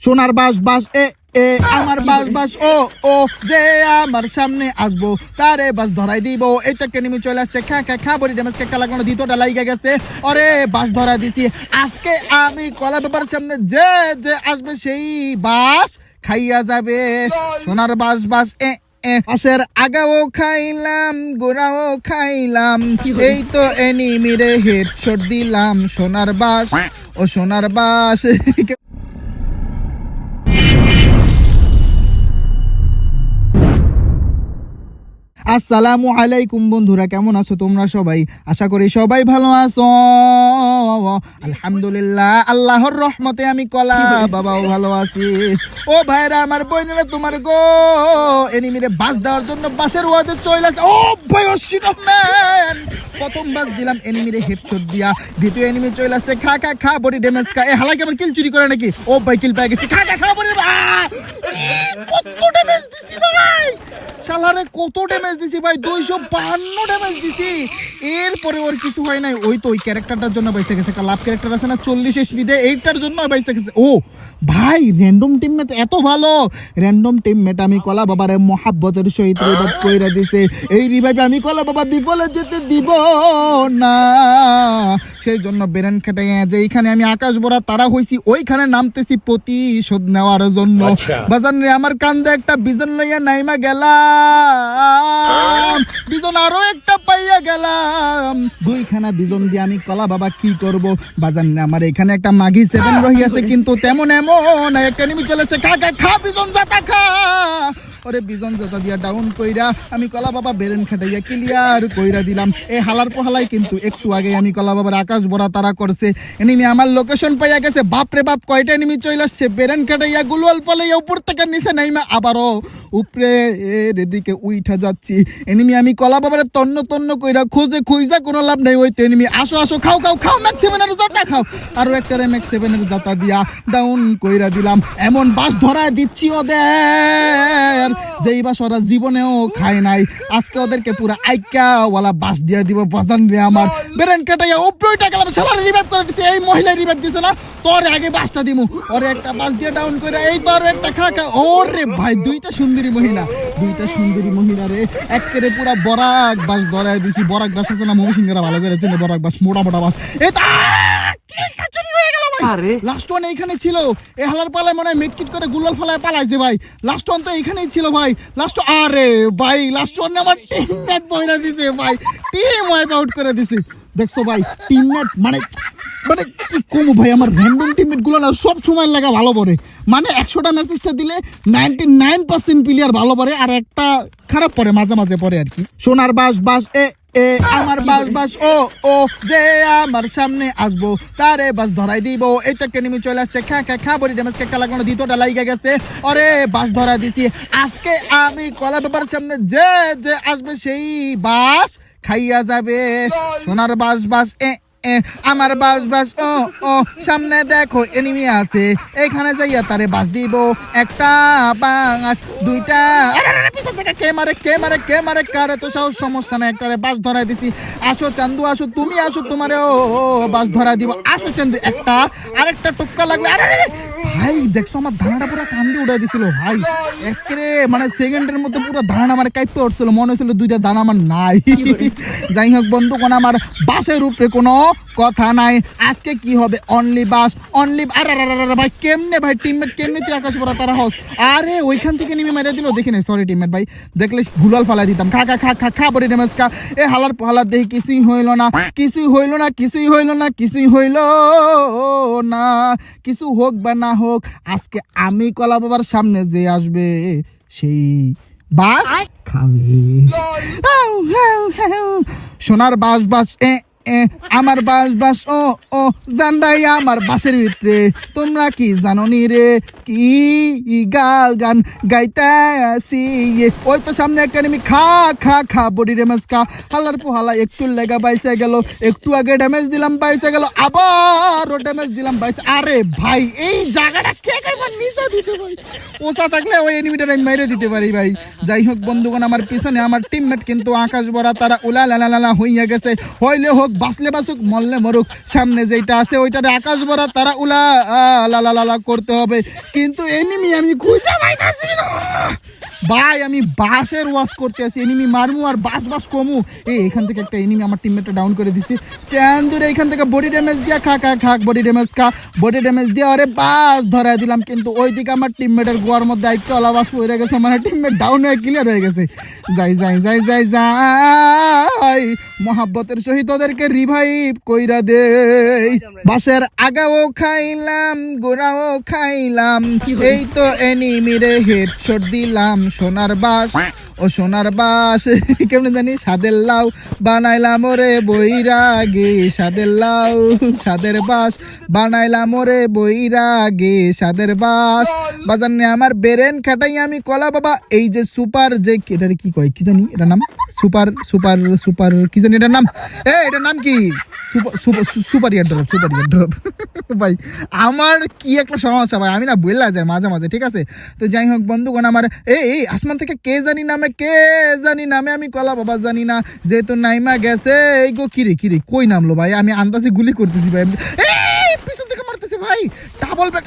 সোনার বাস বাস এ এ আমার বাস বাস ও ও যে আমার সামনে আসব তারে বাস ধরাই দিব। এই তো একটা নেমে চলে আসছে খা খা খা বলি ড্যামেজ খেলা কোনো দ্বিতীয়টা লাইগা গেছে। অরে বাস ধরা দিছি। আজকে আমি কলা পেপার সামনে যে যে আসবে সেই বাস খাইয়া যাবে। সোনার বাস বাস এ এ পাশের আগাও খাইলাম গোড়াও খাইলাম। এই তো এনিমিরে হেডশট দিলাম সোনার বাস ও সোনার বাস। আসসালামু আলাইকুম বন্ধুরা, কেমন আছো তোমরা সবাই? আশা করি সবাই ভালো আছো। আলহামদুলিল্লাহ, আল্লাহর রহমতে আমি কলা বাবাও ভালো আছি। ও ভাইরা, আমার বইনেরা তোমার গো, এনিমিরে বাস দেওয়ার জন্য বাসের ওয়াজে চলে আসে ও ভাই অশ্বিন ম্যান প্রথম বাস দিলাম এনিমিরে হেডশট দিয়া। দ্বিতীয় এনিমি চলে আসছে, খা খা খা বডি ড্যামেজ খা এ হালাকি আমার কিল চুরি করে নাকি? ও ভাই কিল পেয়ে গেছি। খা খা খা বডি কত ড্যামেজ দিছি ভাই! শালারে কত ড্যামেজ দিছি ভাই? দুইশো বাহান্ন ড্যামেজ দিছি। এরপরে ওর কিছু হয় নাই। ওই তো ওই ক্যারেক্টারটার জন্য বেঁচে গেছে। একটা লাভ ক্যারেক্টার আছে না চল্লিশ স্পিডে এইটার জন্য বেঁচে গেছে। ও ভাই র্যান্ডম টিমমেট এত ভালো। র্যান্ডম টিমমেট আমি কলা বাবারে মহাব্বতের সহিত রিভাইভ কইরা দিছে। এই রিভাইভে আমি কলা বাবা বিফলে যেতে দিব না। সেই জন্য বেরেন খেটে যে এইখানে আমি আকাশ বড়া তারা হইছি ওইখানে নামতেছি প্রতিশোধ নেওয়ার জন্য। বাজান রে আমার কান্দে একটা বিজন লইয়া নাইমা গেলাম। বিজন আরও একটা পাইয়া গেলাম। দুইখানা বিজন দিয়ে আমি কলা বাবা কি করব? বাজান আমার এখানে একটা মাঘি সেভেন রহিয়াছে কিন্তু তেমন এমন একটা নিমি চলেছে। খা খা খা বিজন জাতা খা। ওরে বিজন জোতা দিয়া ডাউন কইরা আমি কলা বাবা বেরেন খাটাইয়া ক্লিয়ার কইরা দিলাম। এই হালার পোহালাই কিন্তু একটু আগে আমি কলা বাবার আকাশ বড়া তারা করছে। এনিমি আমার লোকেশন পাইয়া গেছে। বাপ রে বাপ কয়টা এনিমি চলে আসছে? বেরেন খাটাইয়া গুলওয়াল পালাইয়া উপর থেকে নিচে নাইমা আবারও। উপরে এদিকে উইঠা যাচ্ছি। এনিমি, আমি কলা বাবার তন্ন তন্ন কইরা খোঁজে খুঁজা কোনো লাভ নাই। ওই তো এনিমি, আসো আসো, খাও খাও খাও ম্যাক্স সেভেনের জাতা খাও। আরও একটা ম্যাক্স সেভেনের জাতা দিয়া ডাউন কইরা দিলাম। এমন বাস ধরায় দিচ্ছি ওদের, যেই বাস ওরা জীবনেও খায় নাই। আজকে ওদেরকে পুরো আইকা ওয়ালা বাস দিয়া দিব, বাজান রে আমার। বেরেন কাটাইয়া উপরেটা গেলাম সবার রিভাইভ করে দিছে, এই মহিলা রিভাইভ দিছে না। তোর আগে বাসটা দিমু। ওরে একটা বাস দিয়ে ডাউন করে এই তোর একটা খা খা, ওরে ভাই, দুইটা সুন্দরী মহিলা। দুইটা সুন্দরী মহিলা রে। একেরে পুরা বরাক বাস ধরায় দিছি। বরাক বাস আছে না মমি সিংহরা ভালো করে চেনে বরাক বাস মোটা মোটা বাস। এই তো! কি কাচুরি হয়ে গেল ভাই। আরে। লাস্ট ওয়ান এইখানে ছিল। এ হালার পালায় মনে হয় মেটকিট করে গুলাল ফালায় পালাইছে ভাই। লাস্ট ওয়ান তো এইখানেই ছিল ভাই। লাস্ট আরে ভাই লাস্ট ওয়ান আমার টিম নেট বইরা দিছে ভাই। টিম ওয়াইপ আউট করে দিছে। দেখছ ভাই টিম নেট মানে মানে কি কম ভাই, আমার র্যান্ডম টিমমেটগুলো না সব সময় লাগা ভালো পড়ে। মানে একশোটা মেসেজটা দিলে নাইনটি নাইন পার্সেন্ট প্লেয়ার ভালো পড়ে, আর একটা খারাপ পড়ে, মাঝে মাঝে পড়ে আর কি। সোনার বাস বাস, এ এ, আমার বাস বাস, ও ও, যে আমার সামনে আসব, তারে বাস ধরাই দিব। এই তো একটা চলে আসছে খা খা খা বলি ড্যামেজ খেলা কোনো দ্বিতীয়টা লাইগা গেছে। অরে বাস ধরা দিছি। আজকে আমি কলা ব্যাপার সামনে যে যে আসবে সেই বাস খাইয়া যাবে। সোনার বাস বাস এ আমার বাস বাস ও ও সামনে দেখো এনিমি আছে। এখানে যাইয়া তারে বাস দিব। একটা বাস দুইটা থেকে কে মারে কে মারে কে মারে কারে তো সাহস সমস্যা নাই একটারে বাস ধরাই দিছি। আসো চান্দু আসো তুমি আসো তোমারে ও বাস ধরাই দিব। আসো চান্দু একটা আরেকটা টুক্কা লাগলে আরে, ভাই, দেখছ আমার ধানাটা পুরো কান্দে উড়াই দিছিল, ভাই। একেরে মানে সেকেন্ডের মধ্যে পুরো ধানা আমার কাইপে উঠছিল, মনে হচ্ছিল দুইটা দানা আমার নাই। যাই হোক বন্ধু, কোন আমার বাসের উপরে কোনো কথা নাই। আজকে কি হবে? অনলি বাস অনলি আরে আরে ভাই, কেমনে, ভাই টিমমেট কেমনে তুই আকাশ পড়া তারা হাউস আরে, ওইখান থেকে নেমে মেরে দিল, দেখি নাই সরি টিমমেট ভাই। দেখলে গুলাল ফালাই দিতাম। খা খা খা খা খা, বড়ি ড্যামেজ এ হালার হালার দেখি কিছুই হইল না, কিছুই হইল না, কিছুই হইল না, কিছুই হইল। কিছু হোক বা না হোক আজকে আমি কলা বাবার সামনে যে আসবে সেই বাস খাবে। সোনার বাস বাস এ, আমার বাস বাস, ও ও, জান্ডাই আমার বাসের ভিতরে। তোমরা কি জানো নি রে? কি গাল গান গাইতে আসি। ওই তো সামনে একটা নেমি খা খা খা বডি ড্যামেজ খা। হালার পোহালা, একটু লেগা বাইসে গেল, একটু আগে ড্যামেজ দিলাম, বাইসে গেল, আবার ড্যামেজ দিলাম, বাইসে। আরে ভাই, এই জায়গাটা কে কে নিচে দিতে ভাই ওসা থাকলে ওই এনিমিটার আমি মেরে দিতে পারি ভাই। যাই হোক বন্ধুগণ, আমার পিছনে আমার টিমমেট কিন্তু আকাশ ভরা তারা উলা লালা লালা হইয়া গেছে। হইলে হোক বাঁচলে বাসুক মরলে মরুক সামনে যেটা আছে ওইটারে আকাশ ভরা তারা উলা আ, লালা লালা করতে হবে। কিন্তু এনিমি আমি খুঁজে পাইতাছি না। ভাই আমি বাসের ওয়াশ করতে আসি এনিমি মারমু আর বাস বাস কমু। এই এখান থেকে একটা এনিমি আমার টিমমেটটা ডাউন করে দিছি। চান্দুরে এখান থেকে বডি ড্যামেজ দিয়া খা খা খাক বডি ড্যামেজ খা। বডি ড্যামেজ দিয়া আরে বাস ধরাই দিলাম কিন্তু ওইদিকে আমার টিমমেটের গোয়ার মধ্যে আইকে অলাবাস হয়ে গেছে মানে টিমমেট ডাউন হয়ে ক্লিয়ার হয়ে গেছে। যাই যাই যাই যাই যাই মহাব্বতের সহিত ওদেরকে রিভাইভ কইরা দে বাসের আগাও খাইলাম গোড়াও খাইলাম এই তো এনিমিরে হেডশট দিলাম। সোনার বাস। ও সোনার বাস, কেমন জানি? সাদের লাউ বানাইলাম ওরে বৈরাগে, সাদের লাউ, সাদের বাস বানাইলাম ওরে বৈরাগে, সাদের বাস। বাজার নিয়ে আমার বেরেন খাটাই আমি কলা বাবা, এই যে সুপার যে এটার কি কয়? কি জানি? এটার নাম? সুপার সুপার সুপার, কি জানি এটার নাম? এ, এটার নাম কি? Super drop super drop. ভাই, আমার কি একটা সমস্যা, ভাই, আমি না বললা মাঝে মাঝে, ঠিক আছে? তো যাই হোক বন্ধুগণ, আমার এই আসমান থেকে কে জানি নামে কে জানি নামে আমি কলা বাবা জানি না, যেহেতু নাইমা গেছে, এই গো, কিরে কিরে, কই নামলো ভাই? আমি আন্দাজে গুলি করতেছি ভাই। পিছন থেকে মারতেছি ভাই। Double back.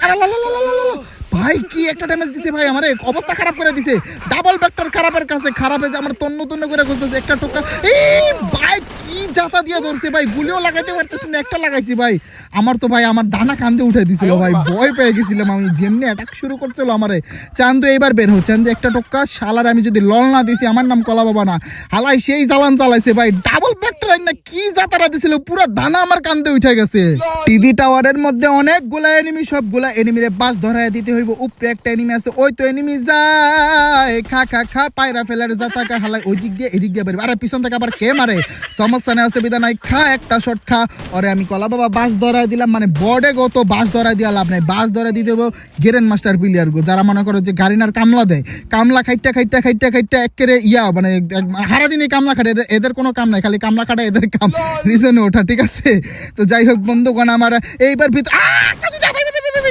ভাই কি একটা ড্যামেজ দিছে ভাই আমার? অবস্থা খারাপ করে দিছে। ডাবল ব্যাকটার খারাপের কাছে খারাপ হয়েছে আমার তন্ন তন্ন করে খুঁজতেছে একটা টোকা। এই ভাই কি জাতা দিয়ে ধরছে ভাই গুলিও লাগাইতে পারতেছি না একটা লাগাইছি ভাই। আমার তো ভাই আমার দানা কান্দে উঠে দিছিল ভাই ভয় পেয়ে গেছিলাম আমি যেমনি অ্যাটাক শুরু করছিল আমারে। চান্দু এইবার বের হচ্ছে চান্দু একটা টোকা শালার আমি যদি লল না দিছি আমার নাম কলা বাবা না। হালাই সেই জ্বালান চালাইছে ভাই ডাবল ব্যাকটার না কি জাতারা দিছিল পুরো দানা আমার কান্দে উঠে গেছে। টিভি টাওয়ারের মধ্যে অনেকগুলা এনিমি সবগুলা এনিমিরে বাস ধরায় দিতে হইব। উপরে একটা এনিমি আছে ওই তো এনিমি যায়। খা খা খা পায়রা ফেলার জাতা কা হালাই ওই দিক দিয়ে এদিক দিয়ে বেরবে আরে পিছন থেকে আবার কে মারে? সমস্যা নেই অসুবিধা নাই খা একটা শট খা। ওরে আমি কলা বাবা বাস ধরায় দিলাম মানে বর্ডে গত বাস ধরায় দিয়া লাভ নাই। বাস দিয়ে দেবো গেরেন মাস্টার প্লেয়ার গো যারা মনে করো যে গাড়িনার কামলা দেয়। কামলা খাইটা খাইটা খাইটা খাইটা একেরে ইয়া মানে হারা দিনে কামলা খাটে। এদের- এদের কোনো কাম নাই খালি কামলা খাটা এদের কাম। রিজনে ওঠা ঠিক আছে? তো যাই হোক বন্ধুগণ আমার এইবার ভিতর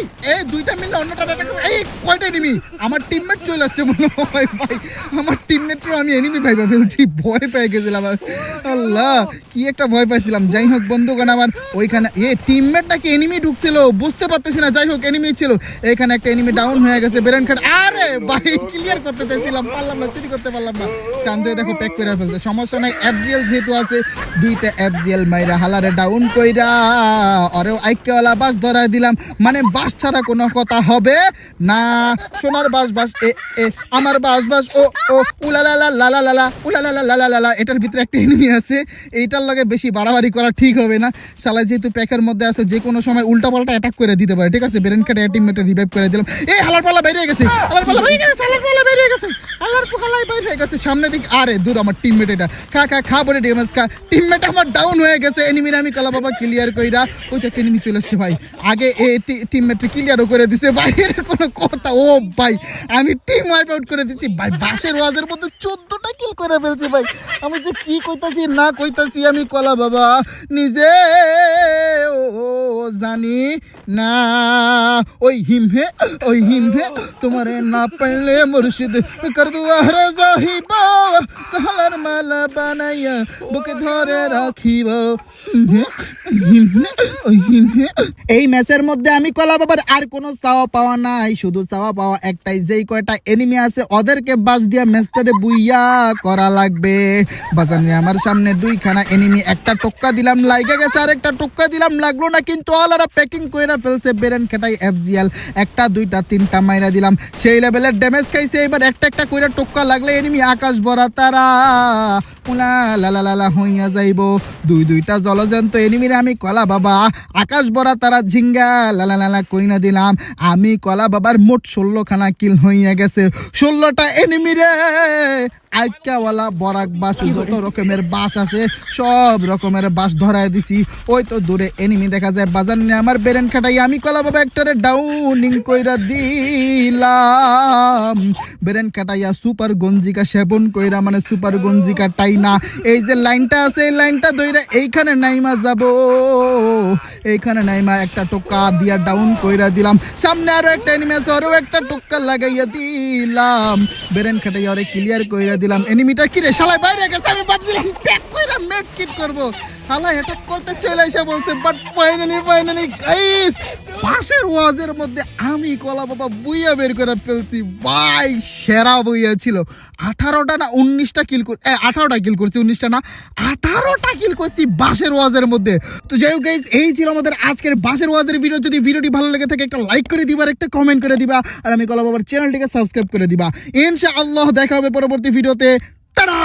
ভাই, এই দুইটা মিলে attack করছে। এই কয়টা এনিমি আমার টিমমেট চলে আসছে মনে হয় ভাই আমার টিমমেটও আমি এনিমি ফেলছি ভয় পেয়ে গেছিলাম আল্লাহ কি একটা ভয় পাইছিলাম। যাই হোক বন্ধুগণ আমার ওইখানে এ টিমমেট নাকি এনিমি ঢুকছিল? বুঝতে পারতেছি না যাই হোক এনিমি ছিল। এখানে একটা এনিমি ডাউন হয়ে গেছে বেরেন খাট আরে ভাই ক্লিয়ার করতে চাইছিলাম পারলাম না চুরি করতে পারলাম না। চান্দু দেখো প্যাক করে ফেলছে সমস্যা নাই এফজিএল যেহেতু আছে দুইটা এফজিএল মাইরা হালারে ডাউন কইরা অরে আইকেওয়ালা বাস ধরায় দিলাম। মানে বাস ছাড়া কোনো কথা হবে না। সোনার বাস বাস, এ এ, আমার বাস বাস, ও ও উলালা লা লা লা লা লা উলালা লা লা লা লা লা এটার ভিতরে একটা এনিমি আছে। এইটার লগে বেশি বাড়াবাড়ি করা ঠিক হবে না। শালা যেহেতু প্যাকের মধ্যে আছে, যে কোনো সময় উল্টা পাল্টা অ্যাটাক করে দিতে পারে, ঠিক আছে? বেরেন কাটে টিমমেটে রিভাইভ করে দিলাম। এই হালার পালা বেরিয়ে গেছে, হালার পালা বাইরে গেছে, হালার পালা বাইরে হয়ে গেছে, হালার পালাই বাইরে হয়ে গেছে। সামনে দিক, আরে দূর আমার টিমমেট এটা। খা খা খা বলে ড্যামেজ খা। টিমমেট আমার ডাউন হয়ে গেছে। এনিমির আমি কালা বাবা ক্লিয়ার কইরা, ওই তো এনিমি চলে আসছে ভাই। আগে এ টিমমেট ক্লিয়ারও করে দিছে। বাইরের কোনো কথা, ও ভাই, আমি টিম ওয়াইপ আউট করে দিছি। ভাই বাসের ওয়াজের মধ্যে চোদ্দটা কিল করে ফেলছি ভাই। আমি যে কি কইতাছি, না কইতাছি আমি কলা বাবা, নিজে, ও জানি না। ওই হিমহে ওই হিমহে, তোমারে না পাইলে মুর্শিদ কর দুয়ার যাহিব কহলার মালা বানাইয়া বুকে ধরে রাখিব। এই ম্যাচের মধ্যে আমি কলা বাবার আর কোনো চাওয়া পাওয়া নাই। শুধু চাওয়া পাওয়া একটাই, যেই কয়টা এনিমি আছে, ওদেরকে বাস দিয়া ম্যাচটারে বুইয়া করা লাগবে। বাজার নিয়ে আমার সামনে দুইখানা এনিমি একটা টক্কা দিলাম, লাইগে গেছে, আর একটা টক্কা দিলাম, লাগল না, কিন্তু আলারা প্যাকিং কইরা ফেলছে, বেরেন খেটাই এফজিএল একটা, দুইটা, তিনটা মাইরা দিলাম। সেই লেভেলের ড্যামেজ খাইছে, এবার একটা একটা কইরা টক্কা লাগলে এনিমি আকাশ ভরা তারা হইয়া যাইব। দুই, দুইটা জলজন্ত এনিমিরে আমি কলা বাবা। আকাশ ভরা তারা ঝিঙ্গা, লা লা লা লা, কইনা দিলাম। আমি কলা বাবার মোট ষোলো খানা কিল হইয়া গেছে। ষোলোটা এনিমিরে! আইকাওয়ালা বরাক বাস, যত রকমের বাস আছে, সব রকমের বাস ধরায় দিছি। ওই তো দূরে এনিমি দেখা যায়। বাজার নিয়ে আমার বেরেন খাটাই আমি কলা বাবা একটারে ডাউনিং কইরা দিলাম। বেরেন কাটাইয়া সুপার গঞ্জিকা সেবন কইরা মানে সুপার গঞ্জিকা টাই পাই না। এই যে লাইনটা আছে, এই লাইনটা দইরা এইখানে নাইমা যাব। এইখানে নাইমা একটা টোকা দিয়া ডাউন কইরা দিলাম। সামনে আরও একটা এনিমি আছে, আরও একটা টোকা লাগাইয়া দিলাম। বেরেন খাটাইয়া আরে ক্লিয়ার কইরা দিলাম। এনিমিটা কি রে? শালা বাইরে গেছে, আমি ভাবছিলাম প্যাক কইরা মেট কিট করব। হালা অ্যাটাক করতে চলে এসে বলছে বাট ফাইনালি ফাইনালি গাইস পাশের ওয়াজের মধ্যে আমি কলা বাবা বুইয়া বের করে ফেলছি। ভাই, সেরা বইয়া ছিল। আঠারোটা না উনিশটা কিল আঠারোটা কিল করছি, উনিশটা না, আঠারোটা কিল করছি বাসের ওয়াজের মধ্যে। তো যাই হোক গাইস এই ছিল আমাদের আজকের বাসের ওয়াজের ভিডিও যদি ভিডিওটি ভালো লেগে থাকে, একটা লাইক করে দিবা একটা কমেন্ট করে দিবা। আর আমি কলা বাবার চ্যানেলটিকে সাবস্ক্রাইব করে দিবা। ইনশাআল্লাহ, দেখা হবে পরবর্তী ভিডিওতে টাটা!